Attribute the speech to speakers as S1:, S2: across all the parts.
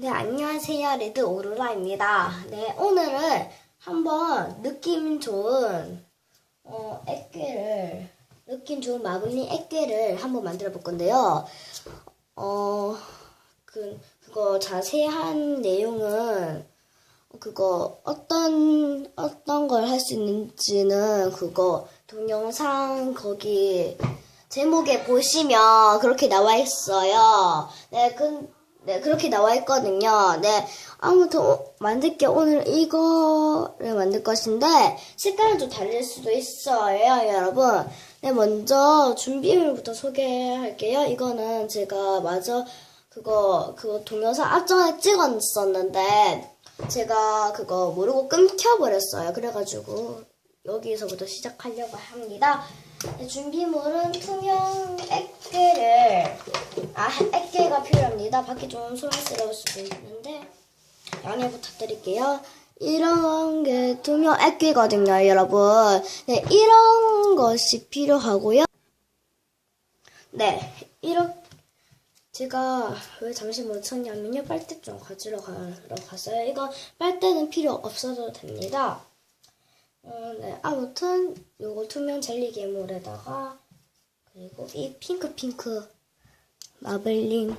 S1: 네, 안녕하세요. 레드 오로라입니다. 네, 오늘은 한번 느낌 좋은, 어, 액괴를, 느낌 좋은 마블링 액괴를 한번 만들어 볼 건데요. 어, 그, 그거 자세한 내용은, 그거 어떤, 어떤 걸 할 수 있는지는 그거 동영상 거기 제목에 보시면 그렇게 나와 있어요. 네, 그, 네, 그렇게 나와 있거든요. 네, 아무튼 오- 만들 게 오늘 이거를 만들 것인데 색깔은 좀 다를 수도 있어요, 여러분. 네, 먼저 준비물부터 소개할게요. 이거는 제가 마저 그거 그거 동영상 앞전에 찍었었는데 제가 그거 모르고 끊겨버렸어요. 그래가지고 여기서부터 시작하려고 합니다. 네, 준비물은 투명 액 괴를 아 액괴가 필요합니다. 밖에 좀 소란스러울 수도 있는데 양해 부탁드릴게요. 이런 게 투명 액괴거든요, 여러분. 네, 이런 것이 필요하고요. 네, 이렇게 제가 왜 잠시 못 쳤냐면요. 빨대 좀 가지러 가러 갔어요. 이거 빨대는 필요 없어도 됩니다. 어, 네, 아무튼 요거 투명 젤리 괴물에다가 그리고 이 핑크 핑크 마블링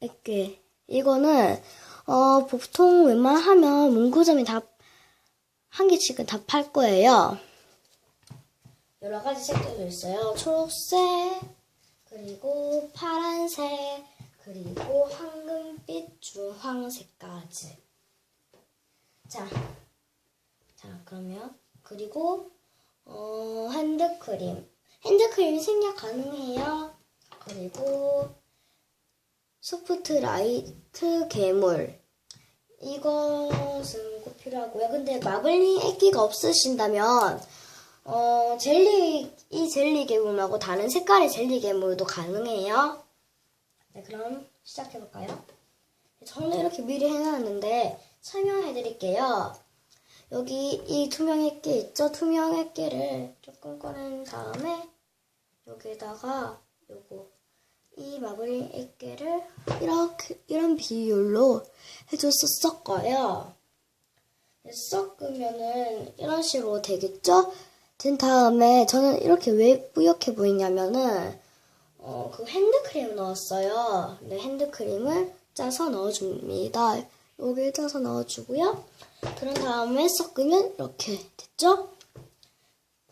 S1: 액괴 이거는 어 보통 웬만하면 문구점에 다한 개씩은 다 팔 거예요. 여러 가지 색들도 있어요. 초록색 그리고 파란색 그리고 황금빛 주황색까지. 자, 자 그러면 그리고 어, 핸드크림 핸드크림 생략 가능해요. 그리고 소프트 라이트 괴물 이것은 꼭 필요하고요. 근데 마블링 액기가 없으신다면 어, 젤리 이 젤리 괴물 말고 다른 색깔의 젤리 괴물도 가능해요. 네, 그럼 시작해 볼까요? 저는 이렇게 미리 해놨는데 설명해 드릴게요. 여기 이 투명 액계 있죠? 투명 액계를 조금 꺼낸 다음에 여기다가 요거 이 마블링 액계를 이렇게 이런 비율로 해줘서 섞어요. 네, 섞으면은 이런 식으로 되겠죠? 된 다음에 저는 이렇게 왜 뿌옇게 보이냐면은 어, 그 핸드크림 넣었어요. 네, 핸드크림을 짜서 넣어줍니다. 여기에 짜서 넣어주고요. 그런 다음에 섞으면 이렇게 됐죠?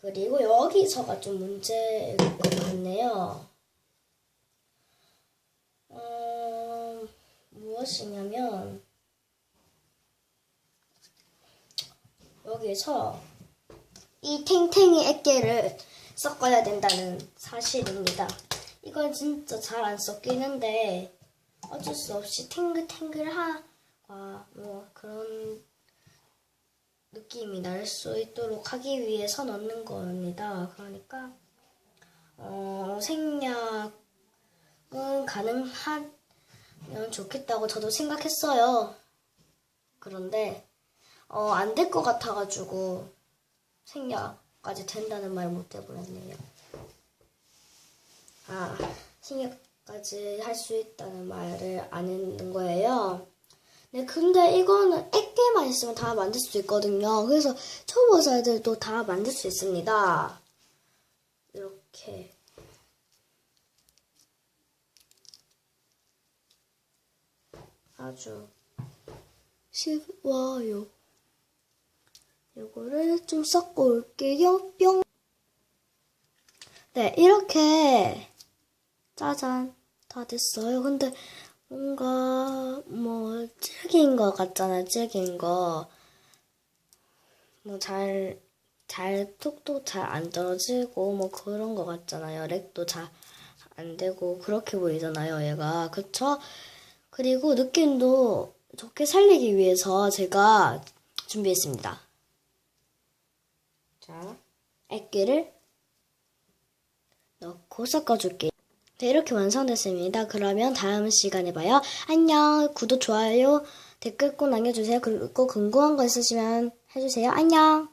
S1: 그리고 여기서가 좀 문제일 것 같네요. 어, 무엇이냐면 여기서 이 탱탱이 액계를 섞어야 된다는 사실입니다. 이건 진짜 잘 안 섞이는데 어쩔 수 없이 탱글탱글하고 뭐 그런 느낌이 날 수 있도록 하기 위해서 넣는 겁니다. 그러니까 어, 생략은 가능하면 좋겠다고 저도 생각했어요. 그런데 어, 안 될 것 같아가지고 생략까지 된다는 말 못 해버렸네요. 아, 생략까지 할 수 있다는 말을 안 했는 거예요. 네, 근데 이거는 액계만 있으면 다 만들 수 있거든요. 그래서 초보자들도 다 만들 수 있습니다. 이렇게. 아주 쉬워요. 요거를 좀 섞고 올게요. 뿅. 네, 이렇게 짜잔 다 됐어요. 근데 뭔가 뭐 질긴 거 같잖아요. 질긴 거. 뭐 잘 잘 톡톡 잘안 떨어지고 뭐 그런 거 같잖아요. 렉도 잘 안 되고 그렇게 보이잖아요. 얘가 그쵸? 그리고 느낌도 좋게 살리기 위해서 제가 준비했습니다. 자, 액기를 넣고 섞어줄게요. 네, 이렇게 완성됐습니다. 그러면 다음 시간에 봐요. 안녕. 구독, 좋아요, 댓글 꼭 남겨주세요. 그리고 궁금한 거 있으시면 해주세요. 안녕.